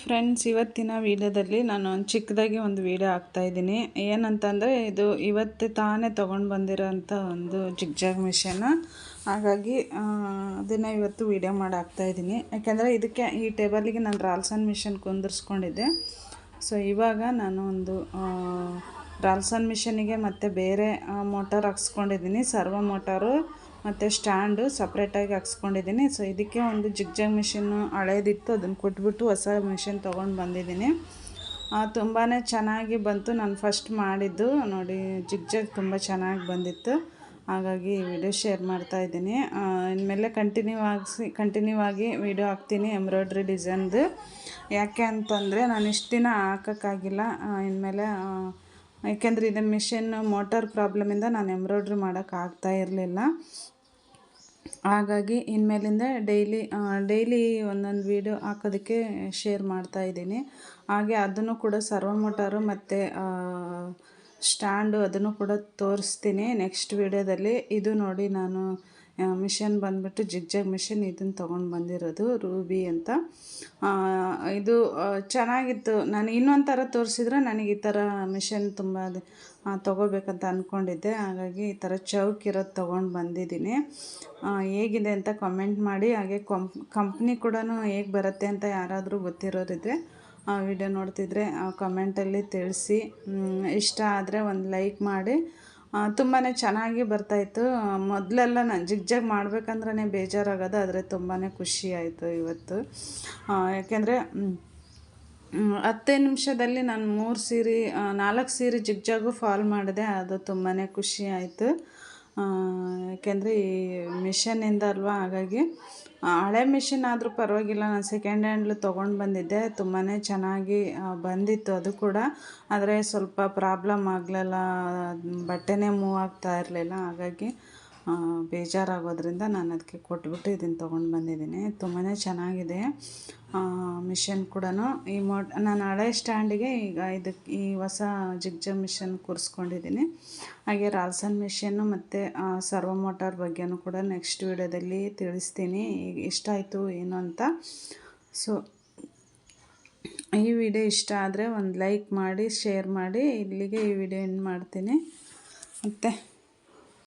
Friends ಇವತ್ತಿನ ವಿಡಿಯೋದಲ್ಲಿ ನಾನು ಒಂದು ಚಿಕ್ಕದಾಗಿ ಒಂದು ವಿಡಿಯೋ ಹಾಕ್ತಾಯಿದ್ದೀನಿ ಏನಂತಂದರೆ ಇದು ಇವತ್ತು ತಾನೇ ತೊಗೊಂಡು ಬಂದಿರೋಂಥ ಒಂದು ಜಿಗ್ಜಾಗ್ ಮಿಷನ್ನ ಹಾಗಾಗಿ ಅದನ್ನು ಇವತ್ತು ವಿಡಿಯೋ ಮಾಡಿ ಹಾಕ್ತಾಯಿದ್ದೀನಿ ಯಾಕೆಂದರೆ ಇದಕ್ಕೆ ಈ ಟೇಬಲಿಗೆ ನಾನು ರಾಲ್ಸನ್ ಮಿಷನ್ ಕುಂದಿರ್ಸ್ಕೊಂಡಿದ್ದೆ. ಸೊ ಇವಾಗ ನಾನು ಒಂದು ರಾಲ್ಸನ್ ಮಿಷನಿಗೆ ಮತ್ತು ಬೇರೆ ಮೋಟಾರ್ ಹಾಕ್ಸ್ಕೊಂಡಿದ್ದೀನಿ. ಸರ್ವ ಮೋಟಾರು. ಮತ್ತು ಸ್ಟ್ಯಾಂಡು ಸಪ್ರೇಟಾಗಿ ಹಾಕ್ಸ್ಕೊಂಡಿದ್ದೀನಿ. ಸೊ ಇದಕ್ಕೆ ಒಂದು ಜಿಗ್ಜಾಗ್ ಮಿಷಿನ್ನು ಹಳೇದಿತ್ತು. ಅದನ್ನು ಕೊಟ್ಬಿಟ್ಟು ಹೊಸ ಮಿಷಿನ್ ತೊಗೊಂಡು ಬಂದಿದ್ದೀನಿ. ತುಂಬಾ ಚೆನ್ನಾಗಿ ಬಂತು. ನಾನು ಫಸ್ಟ್ ಮಾಡಿದ್ದು. ನೋಡಿ ಜಿಗ್ಜಾಗ್ ತುಂಬ ಚೆನ್ನಾಗಿ ಬಂದಿತ್ತು. ಹಾಗಾಗಿ ವಿಡಿಯೋ ಶೇರ್ ಮಾಡ್ತಾ ಇದ್ದೀನಿ. ಇನ್ಮೇಲೆ ಕಂಟಿನ್ಯೂ ಆಗಿಸಿ ಕಂಟಿನ್ಯೂ ಆಗಿ ವಿಡಿಯೋ ಹಾಕ್ತೀನಿ. ಎಂಬ್ರಾಯ್ಡ್ರಿ ಡಿಸೈನ್ದು ಯಾಕೆ ಅಂತಂದರೆ ನಾನು ಇಷ್ಟು ದಿನ ಹಾಕೋಕ್ಕಾಗಿಲ್ಲ. ಇನ್ಮೇಲೆ ಯಾಕೆಂದರೆ ಇದು ಮಿಷಿನ್ ಮೋಟಾರ್ ಪ್ರಾಬ್ಲಮಿಂದ ನಾನು ಎಂಬ್ರಾಯ್ಡ್ರಿ ಮಾಡೋಕ್ಕಾಗ್ತಾ ಇರಲಿಲ್ಲ. ಹಾಗಾಗಿ ಇನ್ಮೇಲಿಂದ ಡೈಲಿ ಡೈಲಿ ಒಂದೊಂದು ವೀಡಿಯೋ ಹಾಕೋದಕ್ಕೆ ಶೇರ್ ಮಾಡ್ತಾ ಇದ್ದೀನಿ. ಹಾಗೆ ಅದನ್ನು ಕೂಡ ಸರ್ವ ಮೋಟಾರು ಮತ್ತು ಸ್ಟ್ಯಾಂಡು ಅದನ್ನು ಕೂಡ ತೋರಿಸ್ತೀನಿ ನೆಕ್ಸ್ಟ್ ವೀಡಿಯೋದಲ್ಲಿ ಇದು ನೋಡಿ ನಾನು ಮಿಷನ್ ಬಂದುಬಿಟ್ಟು ಜಿಗ್ಜಾಗ್ ಮಿಷನ್ ಇದನ್ನು ತೊಗೊಂಡು ಬಂದಿರೋದು ರೂಬಿ ಅಂತ. ಇದು ಚೆನ್ನಾಗಿತ್ತು. ನಾನು ಇನ್ನೊಂದು ಥರ ತೋರಿಸಿದ್ರೆ ನನಗೆ ಈ ಥರ ಮಿಷನ್ ತುಂಬ ತೊಗೋಬೇಕಂತ ಅಂದ್ಕೊಂಡಿದ್ದೆ ಹಾಗಾಗಿ ಈ ಥರ ಚೌಕ್ ಇರೋದು ತೊಗೊಂಡು ಬಂದಿದ್ದೀನಿ. ಹೇಗಿದೆ ಅಂತ ಕಮೆಂಟ್ ಮಾಡಿ. ಹಾಗೆ ಕಂಪ್ನಿ ಕೂಡ ಹೇಗೆ ಬರುತ್ತೆ ಅಂತ ಯಾರಾದರೂ ಗೊತ್ತಿರೋರಿದ್ರೆ ಆ ವಿಡಿಯೋ ನೋಡ್ತಿದ್ರೆ ಕಮೆಂಟಲ್ಲಿ ತಿಳಿಸಿ. ಇಷ್ಟ ಆದರೆ ಒಂದು ಲೈಕ್ ಮಾಡಿ. ತುಂಬಾ ಚೆನ್ನಾಗಿ ಬರ್ತಾಯಿತ್ತು ಮೊದಲೆಲ್ಲ ನಾನು ಜಿಗ್ಜಾಗ್ ಮಾಡ್ಬೇಕಂದ್ರೆ ಬೇಜಾರಾಗೋದು, ಆದರೆ ತುಂಬಾ ಖುಷಿ ಆಯಿತು ಇವತ್ತು. ಯಾಕೆಂದರೆ ಹತ್ತೇ ನಿಮಿಷದಲ್ಲಿ ನಾನು ಮೂರು ಸೀರೆ ನಾಲ್ಕು ಸೀರೆ ಜಿಗ್ಜಾಗು ಫಾಲ್ ಮಾಡಿದೆ, ಅದು ತುಂಬಾ ಖುಷಿ ಆಯಿತು. ಯಾಕೆಂದರೆ ಈ ಮಿಷನ್ನಿಂದ ಅಲ್ವಾ? ಹಾಗಾಗಿ ಹಳೆ ಮಿಷಿನ್ ಆದರೂ ಪರವಾಗಿಲ್ಲ. ನಾನು ಸೆಕೆಂಡ್ ಹ್ಯಾಂಡ್ಲು ತೊಗೊಂಡು ಬಂದಿದ್ದೆ. ತುಂಬಾ ಚೆನ್ನಾಗಿ ಬಂದಿತ್ತು ಅದು ಕೂಡ. ಆದರೆ ಸ್ವಲ್ಪ ಪ್ರಾಬ್ಲಮ್ ಆಗಲಿಲ್ಲ. ಬಟ್ಟೆನೇ ಮೂವ್ ಆಗ್ತಾ ಇರಲಿಲ್ಲ. ಹಾಗಾಗಿ ಬೇಜಾರಾಗೋದ್ರಿಂದ ನಾನು ಅದಕ್ಕೆ ಕೊಟ್ಬಿಟ್ಟು ಇದನ್ನು ತೊಗೊಂಡು ಬಂದಿದ್ದೀನಿ. ತುಂಬಾ ಚೆನ್ನಾಗಿದೆ. ಮಿಷನ್ ಕೂಡ ಈ ಮೋಟ್ ನಾನು ಹಳೆ ಸ್ಟ್ಯಾಂಡಿಗೆ ಈಗ ಇದಕ್ಕೆ ಈ ಹೊಸ ಜಿಗ್ಜ ಮಿಷನ್ ಕೂರಿಸ್ಕೊಂಡಿದ್ದೀನಿ. ಹಾಗೆ ರಾಲ್ಸನ್ ಮಿಷನ್ನು ಮತ್ತು ಸರ್ವ ಮೋಟಾರ್ ಬಗ್ಗೆನೂ ಕೂಡ ನೆಕ್ಸ್ಟ್ ವೀಡಿಯೋದಲ್ಲಿ ತಿಳಿಸ್ತೀನಿ. ಈಗ ಇಷ್ಟ ಆಯಿತು, ಏನು ಅಂತ. ಸೊ, ಈ ವಿಡಿಯೋ ಇಷ್ಟ ಆದರೆ ಒಂದು ಲೈಕ್ ಮಾಡಿ, ಶೇರ್ ಮಾಡಿ. ಇಲ್ಲಿಗೆ ಈ ವಿಡಿಯೋ ಎಂಡ್ ಮಾಡ್ತೀನಿ. ಮತ್ತು